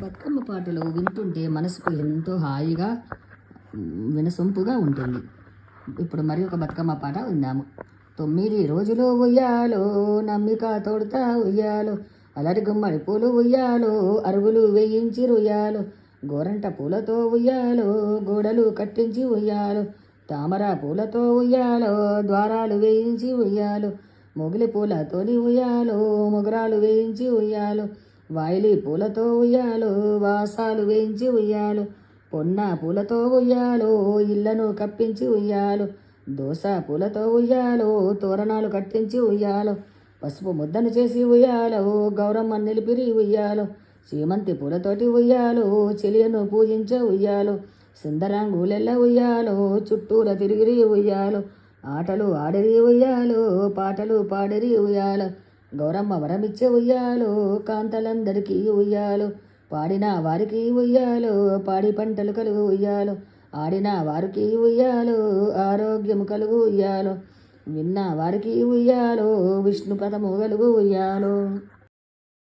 బతుకమ్మ పాటలు వింటుంటే మనసుకు ఎంతో హాయిగా వినసొంపుగా ఉంటుంది. ఇప్పుడు మరి ఒక బతుకమ్మ పాట విందాము. తొమ్మిది రోజులు ఉయ్యాలో నమ్మిక తోడుతా ఉయ్యాలో అలరి గుమ్మడి పూలు ఉయ్యాలో అరుగులు వేయించి రుయ్యాలో గోరంట పూలతో ఉయ్యాలో గోడలు కట్టించి ఉయ్యాలో తామర పూలతో ఉయ్యాలో ద్వారాలు వేయించి ఉయ్యాలో మొగిలి పూలతోని ఉయ్యాలో మొగరాలు వేయించి ఉయ్యాలో వాయిలి పూలతో ఉయ్యాలో వాసాలు వేయించి ఉయ్యాలు పొన్న పూలతో ఉయ్యాలో ఇళ్ళను కప్పించి ఉయ్యాలు దోస పూలతో ఉయ్యాలో తోరణాలు కట్టించి ఉయ్యాలో పసుపు ముద్దను చేసి ఉయ్యాలో గౌరమ్మ నిలిపిరి ఉయ్యాలో సీమంతి పూలతోటి ఉయ్యాలో చెలియను పూజించే ఉయ్యాలో సుందరాంగులెల్ల ఉయ్యాలో చుట్టూల తిరిగిరి ఉయ్యాలో ఆటలు ఆడిరి ఉయ్యాలో పాటలు పాడిరి ఉయ్యాలో గౌరమ్మ వరమిచ్చే ఉయ్యాలు కాంతలందరికీ ఉయ్యాలు. పాడిన వారికి ఉయ్యాలో పాడి పంటలు కలుగు ఉయ్యాలో. ఆడిన వారికి ఉయ్యాలు ఆరోగ్యము కలుగు ఉయ్యాలో. విన్న వారికి ఉయ్యాలో విష్ణు పదము కలుగు ఉయ్యాలో.